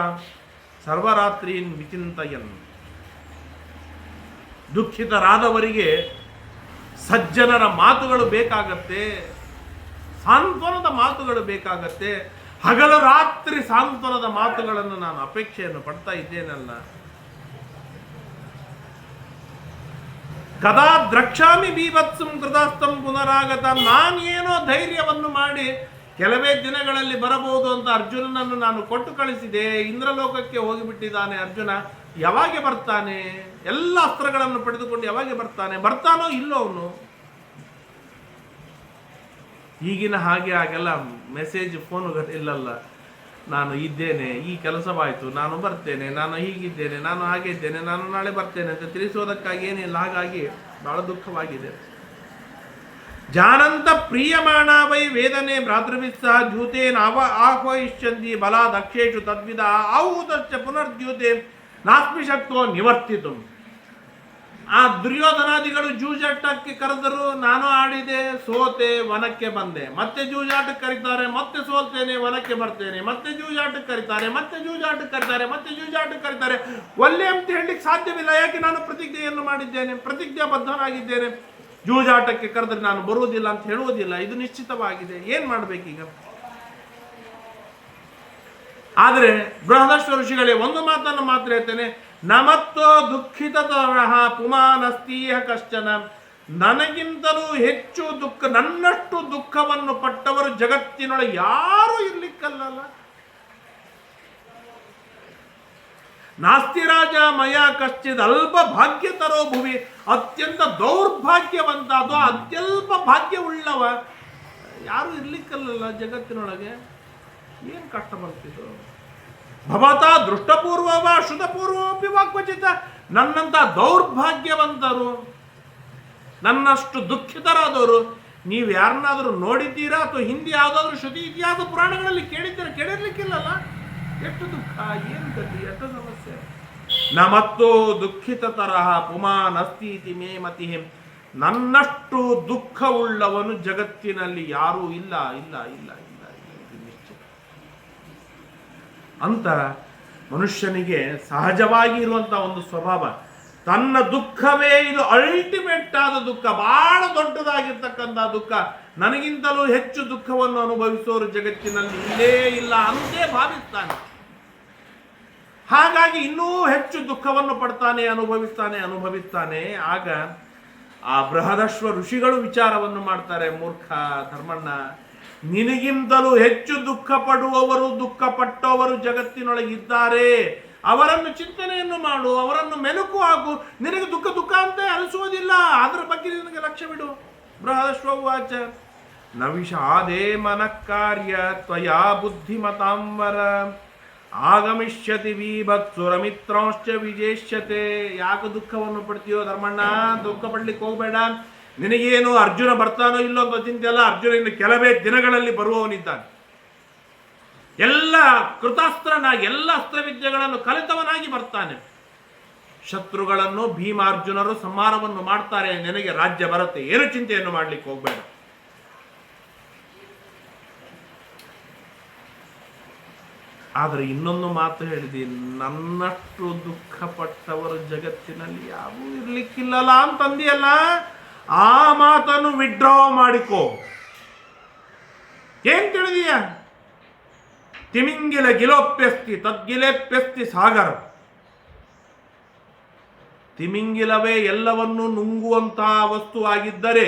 ಸರ್ವರಾತ್ರೀನ್ ವಿಚಿಂತಯನ್. ದುಃಖಿತರಾದವರಿಗೆ ಸಜ್ಜನರ ಮಾತುಗಳು ಬೇಕಾಗತ್ತೆ. ಸಾಂತ್ವನದ ಮಾತುಗಳು ಬೇಕಾಗತ್ತೆ. ಹಗಲು ರಾತ್ರಿ ಸಾಂತ್ವನದ ಮಾತುಗಳನ್ನು ನಾನು ಅಪೇಕ್ಷೆಯನ್ನು ಪಡ್ತಾ ಇದ್ದೇನಲ್ಲ. ಕದಾ ದ್ರಕ್ಷಾಮಿ ಬೀಭತ್ಸಂ ಕೃತಾಸ್ತಂ ಪುನರಾಗತ. ನಾನೇನೋ ಧೈರ್ಯವನ್ನು ಮಾಡಿ ಕೆಲವೇ ದಿನಗಳಲ್ಲಿ ಬರಬಹುದು ಅಂತ ಅರ್ಜುನನನ್ನು ನಾನು ಕೊಟ್ಟು ಕಳಿಸಿದೆ. ಇಂದ್ರಲೋಕಕ್ಕೆ ಹೋಗಿಬಿಟ್ಟಿದ್ದಾನೆ ಅರ್ಜುನ. ಯಾವಾಗ ಬರ್ತಾನೆ? ಎಲ್ಲ ಅಸ್ತ್ರಗಳನ್ನು ಪಡೆದುಕೊಂಡು ಯಾವಾಗ ಬರ್ತಾನೆ? ಬರ್ತಾನೋ ಇಲ್ಲೋ ಅವನು? ಈಗಿನ ಹಾಗೆ ಆಗೆಲ್ಲ ಮೆಸೇಜ್ ಫೋನು ಇಲ್ಲಲ್ಲ. ನಾನು ಇದ್ದೇನೆ, ಈ ಕೆಲಸವಾಯಿತು, ನಾನು ಬರ್ತೇನೆ, ನಾನು ಹೀಗಿದ್ದೇನೆ, ನಾನು ಹಾಗೆ ಇದ್ದೇನೆ, ನಾನು ನಾಳೆ ಬರ್ತೇನೆ ಅಂತ ತಿಳಿಸೋದಕ್ಕಾಗಿ ಏನಿಲ್ಲ, ಹಾಗಾಗಿ ಬಹಳ ದುಃಖವಾಗಿದೆ. ಜಾನಂತ ಪ್ರಿಯಮಾಣ ವೈ ವೇದನೆ ಭ್ರಾತೃವಿತ್ಸ ದ್ಯೂತೇನ ಅವ ಆಹ್ವಯಿಷ್ಯಂತಿ ಬಲ ದಕ್ಷೇಶು ತದ್ವಿಧ ಆಹುತಶ್ಚ ಪುನರ್ಜ್ಯೂತೆ ನಾಸ್ಮಿ ಶಕ್ತೋ ನಿವರ್ತಿತು. ಆ ದುರ್ಯೋಧನಾದಿಗಳು ಜೂಜಾಟಕ್ಕೆ ಕರೆದರು ನಾನು ಆಡಿದೆ, ಸೋತೆ, ವನಕ್ಕೆ ಬಂದೆ. ಮತ್ತೆ ಜೂಜಾಟಕ್ಕೆ ಕರೀತಾರೆ, ಮತ್ತೆ ಸೋಲ್ತೇನೆ ವನಕ್ಕೆ ಬರ್ತೇನೆ. ಮತ್ತೆ ಜೂಜಾಟಕ್ಕೆ ಕರೀತಾರೆ, ಮತ್ತೆ ಜೂಜಾಟಕ್ಕೆ ಕರೀತಾರೆ, ಮತ್ತೆ ಜೂಜಾಟಕ್ಕೆ ಕರೀತಾರೆ. ಒಲ್ಲೆ ಅಂತ ಹೇಳಲಿಕ್ಕೆ ಸಾಧ್ಯವಿಲ್ಲ. ಯಾಕೆ ನಾನು ಪ್ರತಿಜ್ಞೆಯನ್ನು ಮಾಡಿದ್ದೇನೆ? ಪ್ರತಿಜ್ಞಾಬದ್ಧನಾಗಿದ್ದೇನೆ. ಜೂಜಾಟಕ್ಕೆ ಕರೆದ್ರೆ ನಾನು ಬರುವುದಿಲ್ಲ ಅಂತ ಹೇಳುವುದಿಲ್ಲ. ಇದು ನಿಶ್ಚಿತವಾಗಿದೆ. ಏನ್ ಮಾಡ್ಬೇಕೀಗ? ಆದರೆ ಬೃಹದಷ್ಟು ಋಷಿಗಳೇ, ಒಂದು ಮಾತನ್ನು ಮಾತ್ರ ಹೇಳ್ತೇನೆ. ನಮತ್ತೋ ದುಃಖಿತತರಹ ಪುಮಾನಸ್ತೀಹ ಕಶ್ಚನ. ನನಗಿಂತಲೂ ಹೆಚ್ಚು ದುಃಖ, ನನ್ನಷ್ಟು ದುಃಖವನ್ನು ಪಟ್ಟವರು ಜಗತ್ತಿನೊಳಗೆ ಯಾರೂ ಇರ್ಲಿಕ್ಕಲ್ಲಲ್ಲ. ನಾಸ್ತಿ ರಾಜ ಮಯ ಕಶ್ಚಿದ್ ಅಲ್ಪ ಭಾಗ್ಯತರೋ ಭುವಿ, ಅತ್ಯಂತ ದೌರ್ಭಾಗ್ಯವಂತ ಅಥವಾ ಅತ್ಯಲ್ಪ ಭಾಗ್ಯವುಳ್ಳವ. ಯಾರು ಇರ್ಲಿಕ್ಕಲ್ಲ ಜಗತ್ತಿನೊಳಗೆ. ಏನು ಕಷ್ಟ ಬರ್ತಿದ್ದು ಭವತ ವಾ ಶ್ರುತಪೂರ್ವಪಿ ವಾಕ್ವಚಿತ ನನ್ನಂಥ ದೌರ್ಭಾಗ್ಯವಂತರು. ನನ್ನಷ್ಟು ದುಃಖಿತರಾದವರು. ನೀವು ಯಾರನ್ನಾದರೂ ನೋಡಿದ್ದೀರಾ ಅಥವಾ ಹಿಂದೆ ಯಾವುದಾದ್ರೂ ಶ್ರುತಿ ಇತಿಹಾಸ ಪುರಾಣಗಳಲ್ಲಿ ಕೇಳಿದ್ದೀರಾ? ಕೇಳಿರ್ಲಿಕ್ಕಿಲ್ಲಲ್ಲ? ಎಷ್ಟು ದುಃಖ, ಏನು ಗತಿ ಎಷ್ಟು ಸಮಸ್ಯೆ? ನ ಮತ್ತು ದುಃಖಿತ ತರಹ ಪುಮಾನ್ ಅಸ್ತಿ ಇತಿ ಮೇ ಮತಿ ನನ್ನಷ್ಟು ದುಃಖವುಳ್ಳವನು ಜಗತ್ತಿನಲ್ಲಿ ಯಾರೂ ಇಲ್ಲ ಇಲ್ಲ ಇಲ್ಲ ಇಲ್ಲ ಇಲ್ಲ ಇದು ನಿಶ್ಚಿತ ಅಂತ ಮನುಷ್ಯನಿಗೆ ಸಹಜವಾಗಿ ಇರುವಂಥ ಒಂದು ಸ್ವಭಾವ. ತನ್ನ ದುಃಖವೇ ಇದು ಅಲ್ಟಿಮೇಟ್ ಆದ ದುಃಖ. ಬಹಳ ದೊಡ್ಡದಾಗಿರ್ತಕ್ಕಂಥ ದುಃಖ. ನನಗಿಂತಲೂ ಹೆಚ್ಚು ದುಃಖವನ್ನು ಅನುಭವಿಸೋರು ಜಗತ್ತಿನಲ್ಲಿ ಇಲ್ಲೇ ಇಲ್ಲ ಅಂತೇ ಭಾವಿಸ್ತಾನೆ. ಹಾಗಾಗಿ ಇನ್ನೂ ಹೆಚ್ಚು ದುಃಖವನ್ನು ಪಡ್ತಾನೆ, ಅನುಭವಿಸ್ತಾನೆ ಅನುಭವಿಸ್ತಾನೆ. ಆಗ ಆ ಬೃಹದಶ್ವ ಋಷಿಗಳು ವಿಚಾರವನ್ನು ಮಾಡ್ತಾರೆ, ಮೂರ್ಖ ಧರ್ಮಣ್ಣ ನಿನಗಿಂತಲೂ ಹೆಚ್ಚು ದುಃಖ ಪಡುವವರು ದುಃಖ ಪಟ್ಟವರು ಜಗತ್ತಿನೊಳಗಿದ್ದಾರೆ. ಅವರನ್ನು ಚಿಂತನೆಯನ್ನು ಮಾಡು, ಅವರನ್ನು ಮೆಲುಕು ಹಾಕು. ನಿನಗೆ ದುಃಖ ದುಃಖ ಅಂತ ಅನಿಸುವುದಿಲ್ಲ. ಅದರ ಬಗ್ಗೆ ನಿನಗೆ ಲಕ್ಷ್ಯ ಬಿಡು. ಬೃಹದಶ್ವಾಚ ನ ವಿಷಾದೇ ಮನ ಕಾರ್ಯ, ತ್ವಯಾ ಬುದ್ಧಿಮತಾಂಬರ ಆಗಮಿಷ್ಯತಿ ವಿಭತ್ಸುರಮಿತ್ರಾಂಶ್ಚ ವಿಜೇಷ್ಯತೆ. ಯಾಕೆ ದುಃಖವನ್ನು ಪಡ್ತೀಯೋ ಧರ್ಮಣ್ಣ? ದುಃಖ ಪಡ್ಲಿಕ್ಕೆ ಹೋಗಬೇಡ. ನಿನಗೇನು ಅರ್ಜುನ ಬರ್ತಾನೋ ಇಲ್ಲೋ ಅಂತ ಚಿಂತೆ ಅಲ್ಲ ಅರ್ಜುನ ಇನ್ನು ಕೆಲವೇ ದಿನಗಳಲ್ಲಿ ಬರುವವನಿದ್ದಾನೆ. ಎಲ್ಲ ಕೃತಾಸ್ತ್ರನಾಗಿ ಎಲ್ಲ ಅಸ್ತ್ರವಿದ್ಯೆಗಳನ್ನು ಕಲಿತವನಾಗಿ ಬರ್ತಾನೆ. ಶತ್ರುಗಳನ್ನು, ಭೀಮಾರ್ಜುನರು ಸಂಹಾರವನ್ನು ಮಾಡ್ತಾರೆ, ನಿನಗೆ ರಾಜ್ಯ ಬರುತ್ತೆ, ಏನು ಚಿಂತೆಯನ್ನು ಮಾಡಲಿಕ್ಕೆ ಹೋಗಬೇಡ. ಆದರೆ ಇನ್ನೊಂದು ಮಾತು ಹೇಳಿದೆ, ನನ್ನಷ್ಟು ದುಃಖಪಟ್ಟವರು ಜಗತ್ತಿನಲ್ಲಿ ಯಾರೂ ಇರಲಿಕ್ಕಿಲ್ಲಲ್ಲ ಅಂತಂದಿಯಲ್ಲ. ಆ ಮಾತನ್ನು ವಿಡ್ರಾ ಮಾಡಿಕೋ. ಏನ್ ತಿಳಿದೀಯ? ತಿಮಿಂಗಿಲ ಗಿಲೋಪ್ಯಸ್ತಿ, ತದ್ಗಿಲೇಪ್ಯಸ್ತಿ ಸಾಗರ. ತಿಮಿಂಗಿಲವೇ ಎಲ್ಲವನ್ನೂ ನುಂಗುವಂತಹ ವಸ್ತುವಾಗಿದ್ದರೆ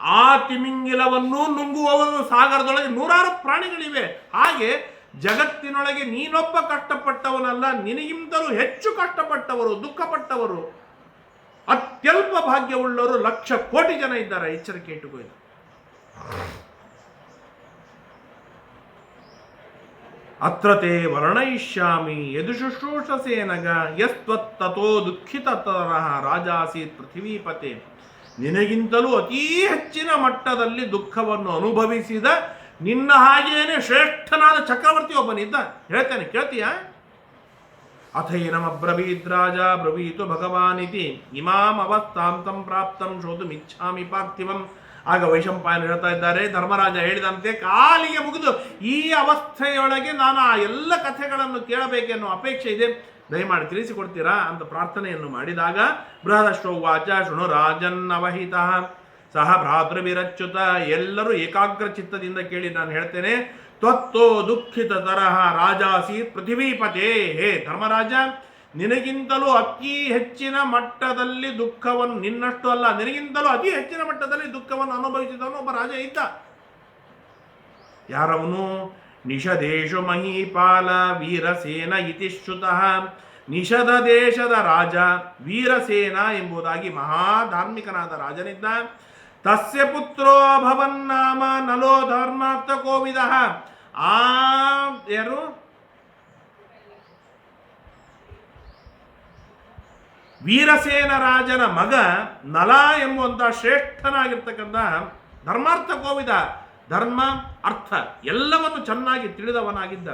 ಆ ತಿಮಿಂಗಿಲವನ್ನು ನುಂಗುವವನು ಸಾಗರದೊಳಗೆ ನೂರಾರು ಪ್ರಾಣಿಗಳಿವೆ. ಹಾಗೆ ಜಗತ್ತಿನೊಳಗೆ ನೀನೊಬ್ಬ ಕಷ್ಟಪಟ್ಟವನಲ್ಲ, ನಿನಗಿಂತಲೂ ಹೆಚ್ಚು ಕಷ್ಟಪಟ್ಟವರು, ದುಃಖಪಟ್ಟವರು. ಅತ್ಯಲ್ಪ ಭಾಗ್ಯವುಳ್ಳವರು ಲಕ್ಷ ಕೋಟಿ ಜನ ಇದ್ದಾರೆ. ಎಚ್ಚರಿಕೆ ಇಟ್ಟುಕೊಂಡು ಅತ್ರತೆ ವರ್ಣಯಿಷ್ಯಾಮಿ ಯದು ಶುಶ್ರೂಷಸೇನಗ ಯಸ್ತ್ವತ್ತೋ ದುಃಖಿತತರಃ ರಾಜಾಸೀತ್ ಪೃಥಿವೀಪತೆ. ನಿನಗಿಂತಲೂ ಅತೀ ಹೆಚ್ಚಿನ ಮಟ್ಟದಲ್ಲಿ ದುಃಖವನ್ನು ಅನುಭವಿಸಿದ ನಿನ್ನ ಹಾಗೇನೆ ಶ್ರೇಷ್ಠನಾದ ಚಕ್ರವರ್ತಿ ಒಬ್ಬನಿದ್ದ ಹೇಳ್ತೇನೆ, ಕೇಳ್ತೀಯಾ? ಅಥೈನಮಬ್ರವೀದ್ ರಾಜ ಬ್ರವೀತು ಭಗವಾನಿತಿ ಇಮಾಂ ಅವಸ್ಥಾಂತಂ ಪ್ರಾಪ್ತಂ ಶೋಧುಮಿಚ್ಛಾಮಿ ಪಾರ್ಥಿವಂ ಆಗ ವೈಶಂಪಾಯನ ಹೇಳ್ತಾ ಇದ್ದಾರೆ, ಧರ್ಮರಾಜ ಹೇಳಿದಂತೆ ಕಾಲಿಗೆ ಮುಗಿದು ಈ ಅವಸ್ಥೆಯೊಳಗೆ ನಾನು ಆ ಎಲ್ಲ ಕಥೆಗಳನ್ನು ಕೇಳಬೇಕೆನ್ನುವ ಅಪೇಕ್ಷೆ ಇದೆ. ದಯಮಾಡಿ ತಿಳಿಸಿಕೊಡ್ತೀರಾ? ಅಂತ ಪ್ರಾರ್ಥನೆಯನ್ನು ಮಾಡಿದಾಗ ಬೃಹದಶ್ವ ವಾಚ ಶೃಣು ರಾಜನ್ ಅವಹಿತ. ಸಹ ಭ್ರಾತೃವಿರಚ್ಯುತ, ಎಲ್ಲರೂ ಏಕಾಗ್ರ ಚಿತ್ತದಿಂದ ಕೇಳಿ ನಾನು ಹೇಳ್ತೇನೆ. ತ್ವತ್ತೋ ದುಃಖಿತ ತರಹ ರಾಜಾಸಿ ಪೃಥಿವೀಪತೆ. ಹೇ ಧರ್ಮರಾಜ, ನಿನಗಿಂತಲೂ ಅತಿ ಹೆಚ್ಚಿನ ಮಟ್ಟದಲ್ಲಿ ದುಃಖವನ್ನು, ನಿನ್ನಷ್ಟು ಅಲ್ಲ, ನಿನಗಿಂತಲೂ ಅತಿ ಹೆಚ್ಚಿನ ಮಟ್ಟದಲ್ಲಿ ದುಃಖವನ್ನು ಅನುಭವಿಸಿದವನು ಒಬ್ಬ ರಾಜ ಇದ್ದ. ಯಾರವನು? ನಿಷದೇಶು ಮಹೀಪಾಲ ವೀರಸೇನ ಇತಿ ಶ್ರುತಃ ನಿಷಧ ದೇಶದ ರಾಜ ವೀರಸೇನ ಎಂಬುದಾಗಿ ಮಹಾಧಾರ್ಮಿಕನಾದ ರಾಜನಿದ್ದ. ತಸ್ಯ ಪುತ್ರೋ ಭವನ್ನಾಮ ನಲೋ ಧರ್ಮಾರ್ಥ ಕೋವಿದ ಆ ಯಾರು ವೀರಸೇನ ರಾಜನ ಮಗ ನಲ ಎಂಬುವಂತಹ ಶ್ರೇಷ್ಠನಾಗಿರ್ತಕ್ಕಂಥ ಧರ್ಮಾರ್ಥ ಕೋವಿದ ಧರ್ಮ, ಅರ್ಥ ಎಲ್ಲವನ್ನು ಚೆನ್ನಾಗಿ ತಿಳಿದವನಾಗಿದ್ದ.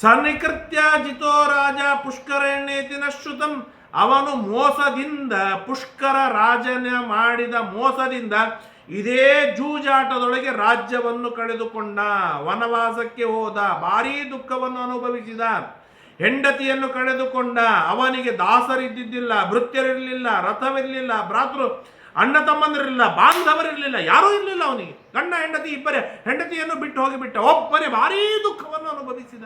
ಸನಿಕೃತ್ಯ ಜಿತೋ ರಾಜ ಪುಷ್ಕರಣ್ಯೇತಿನ ಶ್ರುತಂ ಅವನು ಮೋಸದಿಂದ, ಪುಷ್ಕರ ರಾಜನ ಮಾಡಿದ ಮೋಸದಿಂದ ಇದೇ ಜೂಜಾಟದೊಳಗೆ ರಾಜ್ಯವನ್ನು ಕಳೆದುಕೊಂಡ. ವನವಾಸಕ್ಕೆ ಹೋದ, ಭಾರೀ ದುಃಖವನ್ನು ಅನುಭವಿಸಿದ. ಹೆಂಡತಿಯನ್ನು ಕಳೆದುಕೊಂಡ, ಅವನಿಗೆ ದಾಸರಿದ್ದಿದ್ದಿಲ್ಲ, ಭೃತ್ಯರಿರಲಿಲ್ಲ, ರಥವಿರಲಿಲ್ಲ, ಭ್ರಾತೃ ಅಣ್ಣ ತಮ್ಮಂದಿರಲಿಲ್ಲ ಬಾಂಧವರಿರಲಿಲ್ಲ, ಯಾರೂ ಇರಲಿಲ್ಲ ಅವನಿಗೆ. ಗಂಡ, ಹೆಂಡತಿ ಇಬ್ಬರೇ, ಹೆಂಡತಿಯನ್ನು ಬಿಟ್ಟು ಹೋಗಿಬಿಟ್ಟ. ಒಬ್ಬರೇ ಭಾರೀ ದುಃಖವನ್ನು ಅನುಭವಿಸಿದ.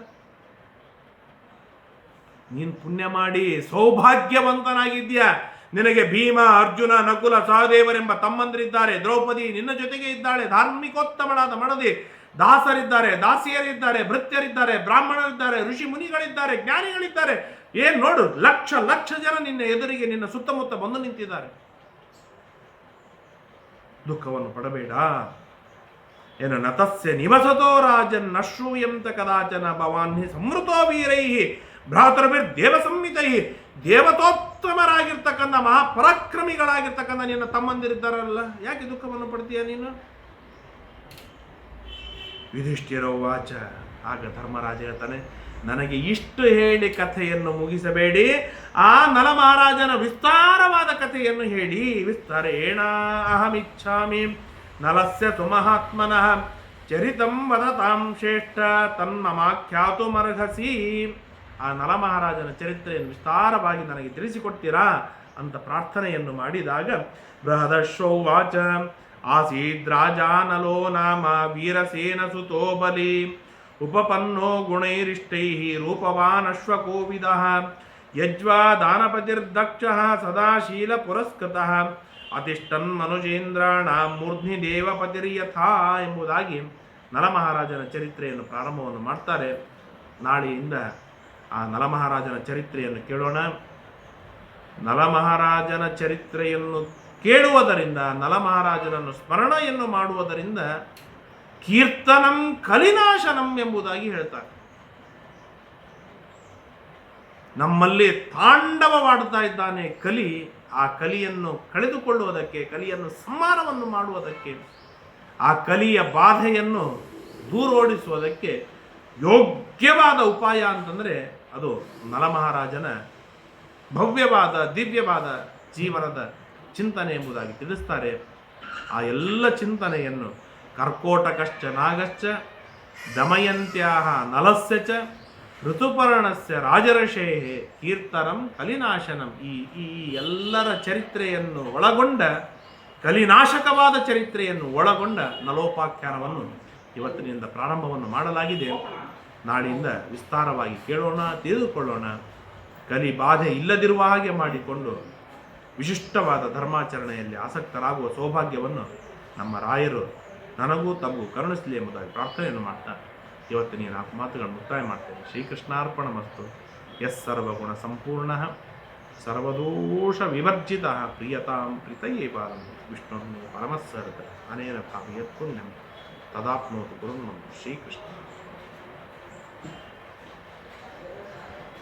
ನೀನು ಪುಣ್ಯ ಮಾಡಿ ಸೌಭಾಗ್ಯವಂತನಾಗಿದ್ಯಾ ನಿನಗೆ ಭೀಮ, ಅರ್ಜುನ, ನಕುಲ, ಸಹದೇವರೆಂಬ ತಮ್ಮಂದರಿದ್ದಾರೆ. ದ್ರೌಪದಿ ನಿನ್ನ ಜೊತೆಗೆ ಇದ್ದಾಳೆ. ಧಾರ್ಮಿಕೋತ್ತಮಳಾದ ಮಡದಿ. ದಾಸರಿದ್ದಾರೆ, ದಾಸಿಯರಿದ್ದಾರೆ, ಭೃತ್ಯರಿದ್ದಾರೆ, ಬ್ರಾಹ್ಮಣರಿದ್ದಾರೆ, ಋಷಿ ಮುನಿಗಳಿದ್ದಾರೆ, ಜ್ಞಾನಿಗಳಿದ್ದಾರೆ. ಏನು ನೋಡು, ಲಕ್ಷ ಲಕ್ಷ ಜನ ನಿನ್ನ ಎದುರಿಗೆ ನಿನ್ನ ಸುತ್ತಮುತ್ತ ಬಂದು ನಿಂತಿದ್ದಾರೆ. ದುಃಖವನ್ನು ಪಡಬೇಡ. ಏನು ನತಸ್ಯ ನಿವಸತೋ ರಾಜನ್ ಅಶ್ರೂಯಂತ ಕದಾಚನ ಭವಾನ್ ಸಮೃತೋ ವೀರೈಹಿ. ವೀರೈ ಭ್ರಾತೃಭಿರ್ ದೇವ ಸಂಹಿತೈ ದೇವತೋತ್ತಮರಾಗಿರ್ತಕ್ಕಂಥ ಮಹಾಪರಾಕ್ರಮಿಗಳಾಗಿರ್ತಕ್ಕಂಥ ನಿನ್ನ ತಮ್ಮಂದಿರಿದ್ದಾರಲ್ಲ, ಯಾಕೆ ದುಃಖವನ್ನು ಪಡ್ತೀಯ ನೀನು? ಯುಧಿಷ್ಠಿರ ವಾಚ ಆಗ ಧರ್ಮರಾಜ ಹೇಳ್ತಾನೆ, ನನಗೆ ಇಷ್ಟು ಹೇಳಿ ಕಥೆಯನ್ನು ಮುಗಿಸಬೇಡಿ, ಆ ನಲ ಮಹಾರಾಜನ ವಿಸ್ತಾರವಾದ ಕಥೆಯನ್ನು ಹೇಳಿ, ವಿಸ್ತರೇಣ ಅಹಮಿಚ್ಛಾಮಿ ನಲಸ್ಯ ಸುಮಹಾತ್ಮನಃ, ಚರಿತಂ ವದತಾಂ ಶ್ರೇಷ್ಠ ತನ್ಮಮಾಖ್ಯಾತುಮರ್ಹಸಿ ಆ ನಲಮಹಾರಾಜನ ಚರಿತ್ರೆಯನ್ನು ವಿಸ್ತಾರವಾಗಿ ನನಗೆ ತಿಳಿಸಿಕೊಡ್ತೀರಾ ಅಂತ ಪ್ರಾರ್ಥನೆಯನ್ನು ಮಾಡಿದಾಗ ಬೃಹದಶ್ವವಾಚ ಆಸೀದ್ರಾಜಾನಲೋ ನಾಮ ವೀರಸೇನ ಸುತೋ ಬಲಿ, ಉಪಪನ್ನೋ ಗುಣೈರಿಷ್ಟೈ ರೂಪವಾನ್ ಅಶ್ವಕೋವಿದ, ಯಜ್ವಾ ದಾನಪತಿರ್ದಕ್ಷ ಸದಾಶೀಲ ಪುರಸ್ಕೃತಃ, ಅತಿಷ್ಠನ್ ಮನುಜೇಂದ್ರಾಣ ಮೂರ್ಧ್ನಿ ದೇವಪತಿರ್ಯಥಾ ಎಂಬುದಾಗಿ ನಲಮಹಾರಾಜನ ಚರಿತ್ರೆಯನ್ನು ಪ್ರಾರಂಭವನ್ನು ಮಾಡ್ತಾರೆ. ನಾಳೆಯಿಂದ ಆ ನಲಮಹಾರಾಜನ ಚರಿತ್ರೆಯನ್ನು ಕೇಳೋಣ. ನಲಮಹಾರಾಜನ ಚರಿತ್ರೆಯನ್ನು ಕೇಳುವುದರಿಂದ, ನಲಮಹಾರಾಜನನ್ನು ಸ್ಮರಣೆಯನ್ನು ಮಾಡುವುದರಿಂದ ಕೀರ್ತನಂ ಕಲಿನಾಶನಂ ಎಂಬುದಾಗಿ ಹೇಳ್ತಾರೆ. ನಮ್ಮಲ್ಲಿ ತಾಂಡವವಾಡುತ್ತಾ ಇದ್ದಾನೆ ಕಲಿ. ಆ ಕಲಿಯನ್ನು ಕಳೆದುಕೊಳ್ಳುವುದಕ್ಕೆ, ಕಲಿಯನ್ನು ಸಂಹಾರವನ್ನು ಮಾಡುವುದಕ್ಕೆ, ಆ ಕಲಿಯ ಬಾಧೆಯನ್ನು ದೂರೋಡಿಸುವುದಕ್ಕೆ ಯೋಗ್ಯವಾದ ಉಪಾಯ ಅಂತಂದರೆ ಅದು ನಲಮಹಾರಾಜನ ಭವ್ಯವಾದ, ದಿವ್ಯವಾದ ಜೀವನದ ಚಿಂತನೆ ಎಂಬುದಾಗಿ ತಿಳಿಸ್ತಾರೆ. ಆ ಎಲ್ಲ ಚಿಂತನೆಯನ್ನು ಕರ್ಕೋಟಕಶ್ಚ ನಾಗಶ್ಚ, ದಮಯಂತ್ಯಾಹ ನಲಸ್ಯ ಚ, ಋತುಪರ್ಣಸ್ಯ ರಾಜರ್ಷೇ ಕೀರ್ತನಂ ಕಲಿನಾಶನಂ ಈ ಈ ಎಲ್ಲರ ಚರಿತ್ರೆಯನ್ನು ಒಳಗೊಂಡ, ಕಲಿನಾಶಕವಾದ ಚರಿತ್ರೆಯನ್ನು ಒಳಗೊಂಡ ನಲೋಪಾಖ್ಯಾನವನ್ನು ಇವತ್ತಿನಿಂದ ಪ್ರಾರಂಭವನ್ನು ಮಾಡಲಾಗಿದೆ. ನಾಳೆಯಿಂದ ವಿಸ್ತಾರವಾಗಿ ಕೇಳೋಣ, ತಿಳಿದುಕೊಳ್ಳೋಣ. ಕಲಿ ಬಾಧೆ ಇಲ್ಲದಿರುವ ಹಾಗೆ ಮಾಡಿಕೊಂಡು ವಿಶಿಷ್ಟವಾದ ಧರ್ಮಾಚರಣೆಯಲ್ಲಿ ಆಸಕ್ತರಾಗುವ ಸೌಭಾಗ್ಯವನ್ನು ನಮ್ಮ ರಾಯರು ನನಗೂ ತಮಗೂ ಕರುಣಿಸಲಿ ಎಂಬುದಾಗಿ ಪ್ರಾರ್ಥನೆಯನ್ನು ಮಾಡ್ತಾ ಇವತ್ತಿನ ನಾಲ್ಕು ಮಾತುಗಳನ್ನು ಮುಕ್ತಾಯ ಮಾಡ್ತೇನೆ. ಶ್ರೀಕೃಷ್ಣಾರ್ಪಣ ಮಸ್ತು. ಎಸ್ ಸರ್ವಗುಣ ಸಂಪೂರ್ಣ. ಸರ್ವದೋಷ ವಿವರ್ಜಿತ. ಪ್ರಿಯತಾಂ ಪ್ರೀತಯೇ ಬಾಲಂ. ವಿಷ್ಣು ಪರಮಸ್ಸರತ ಅನೇನ ಭಾವಯತ್ ಪುಣ್ಯಂ ತದಾಪ್ನೋತು ಗುರುನ್ ಶ್ರೀಕೃಷ್ಣ.